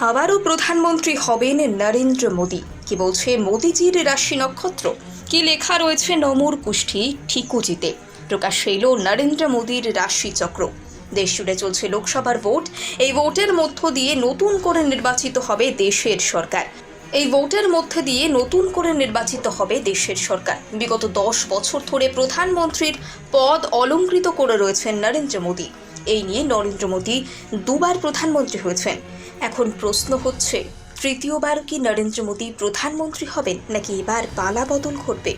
আবারও প্রধানমন্ত্রী হবেন নরেন্দ্র মোদী। কি বলছে মোদিজির রাশি নক্ষত্র? কি লেখা রয়েছে নমুর কুষ্ঠি ঠিকুজিতে? প্রকাশ এলো নরেন্দ্র মোদীর রাশি চক্র। দেশ জুড়ে চলছে লোকসভার ভোট। এই ভোটের মধ্য দিয়ে নতুন করে নির্বাচিত হবে দেশের সরকার। এই ভোটের মধ্যে দিয়ে নতুন করে নির্বাচিত হবে দেশের সরকার। বিগত দশ বছর ধরে প্রধানমন্ত্রীর পদ অলঙ্কৃত করে রয়েছেন নরেন্দ্র মোদী। এই নিয়ে নরেন্দ্র মোদী দুবার প্রধানমন্ত্রী হয়েছেন। এখন প্রশ্ন হচ্ছে, তৃতীয়বার কি নরেন্দ্র মোদী প্রধানমন্ত্রী হবেন নাকি এবার পালা বদল ঘটবে?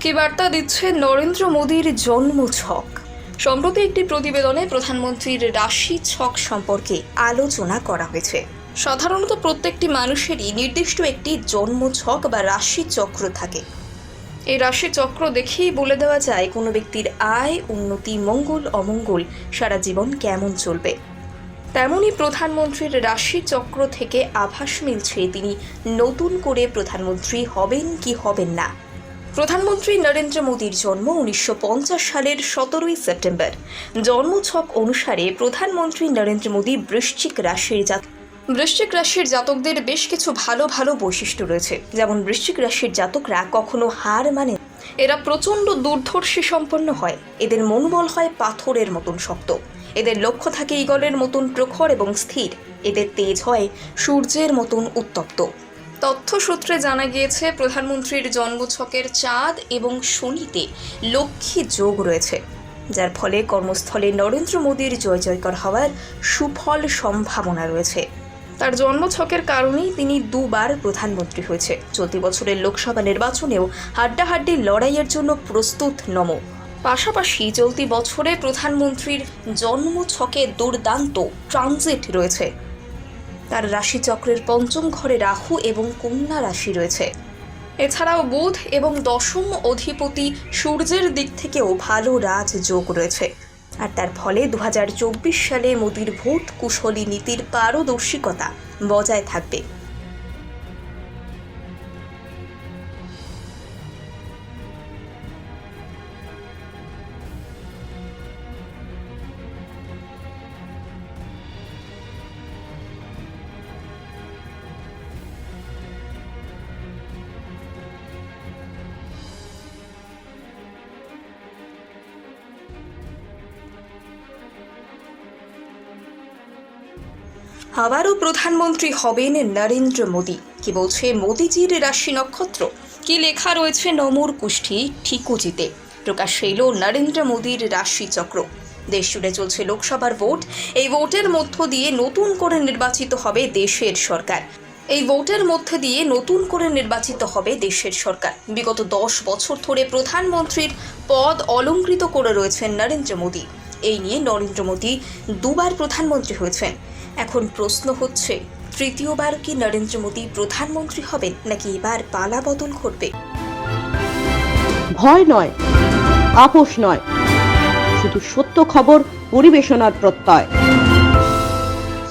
কি বার্তা দিচ্ছে নরেন্দ্র মোদীর জন্ম ছক? সম্প্রতি একটি প্রতিবেদনে প্রধানমন্ত্রীর রাশি ছক সম্পর্কে আলোচনা করা হয়েছে। সাধারণত প্রত্যেকটি মানুষেরই নির্দিষ্ট একটি জন্ম ছক বা রাশি চক্র থাকে। এই রাশি চক্র দেখেই বলে দেওয়া যায়, কোনো ব্যক্তির আয়, উন্নতি, মঙ্গল, অমঙ্গল সারা জীবন কেমন চলবে। তেমনই প্রধানমন্ত্রীর রাশি চক্র থেকে আভাস মিলছে। তিনি নতুন করে প্রধানমন্ত্রী হবেন কি হবেন না? প্রধানমন্ত্রী নরেন্দ্র মোদীর জন্ম উনিশশো পঞ্চাশ সালের সতেরোই সেপ্টেম্বর। জন্মছক অনুসারে প্রধানমন্ত্রী নরেন্দ্র মোদী বৃশ্চিক রাশির জাত বৃশ্চিক রাশির জাতকদের বেশ কিছু ভালো ভালো বৈশিষ্ট্য রয়েছে। যেমন বৃশ্চিক রাশির জাতকরা কখনো হার মানে এরা প্রচণ্ড দুর্ধর্ষী সম্পন্ন হয়। এদের মনোবল হয় পাথরের মতন শক্ত। এদের লক্ষ্য থাকে ঈগলের মতন প্রখর এবং স্থির। এদের তেজ হয় সূর্যের মতন উত্তপ্ত। তথ্য সূত্রে জানা গিয়েছে, প্রধানমন্ত্রীর জন্মছকের চাঁদ এবং শনিতে লক্ষ্মী যোগ রয়েছে, যার ফলে কর্মস্থলে নরেন্দ্র মোদীর জয় জয়কর হওয়ার সুফল সম্ভাবনা রয়েছে। তার জন্মছকের কারণেই তিনি দুবার প্রধানমন্ত্রী হয়েছে। চলতি বছরের লোকসভা নির্বাচনেও হাড্ডাহাড্ডি লড়াইয়ের জন্য প্রস্তুত নম। পাশাপাশি চলতি বছরে প্রধানমন্ত্রীর জন্ম জন্মছকে দুর্দান্ত ট্রানজিট রয়েছে। তার রাশিচক্রের পঞ্চম ঘরে রাহু এবং কন্যা রাশি রয়েছে। এছাড়াও বুধ এবং দশম অধিপতি সূর্যের দিক থেকেও ভালো রাজযোগ রয়েছে। আর তার ফলে দু হাজার চব্বিশ সালে মোদির ভোট কুশলী নীতির পারদর্শিকতা বজায় থাকবে। আবারও প্রধানমন্ত্রী হবেন নরেন্দ্র মোদী। কি বলছে মোদিজির রাশি নক্ষত্র? কি লেখা রয়েছে নমুর কুষ্ঠি ঠিকুজিতে? প্রকাশ এলো নরেন্দ্র মোদীর রাশি চক্র। দেশ জুড়ে চলছে লোকসভার ভোট। এই ভোটের মধ্য দিয়ে নতুন করে নির্বাচিত হবে দেশের সরকার। এই ভোটের মধ্যে দিয়ে নতুন করে নির্বাচিত হবে দেশের সরকার। বিগত দশ বছর ধরে প্রধানমন্ত্রীর পদ অলঙ্কৃত করে রয়েছেন নরেন্দ্র মোদী। এই নিয়ে নরেন্দ্র মোদী দুবার প্রধানমন্ত্রী হয়েছেন। এখন প্রশ্ন হচ্ছে, তৃতীয়বার কি নরেন্দ্র মোদী প্রধানমন্ত্রী হবেন নাকি এবার পালা বদল ঘটবে? ভয় নয়, আপোষ নয়, শুধু সত্য খবর পরিবেশনার প্রত্যয়।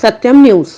সত্যম নিউজ।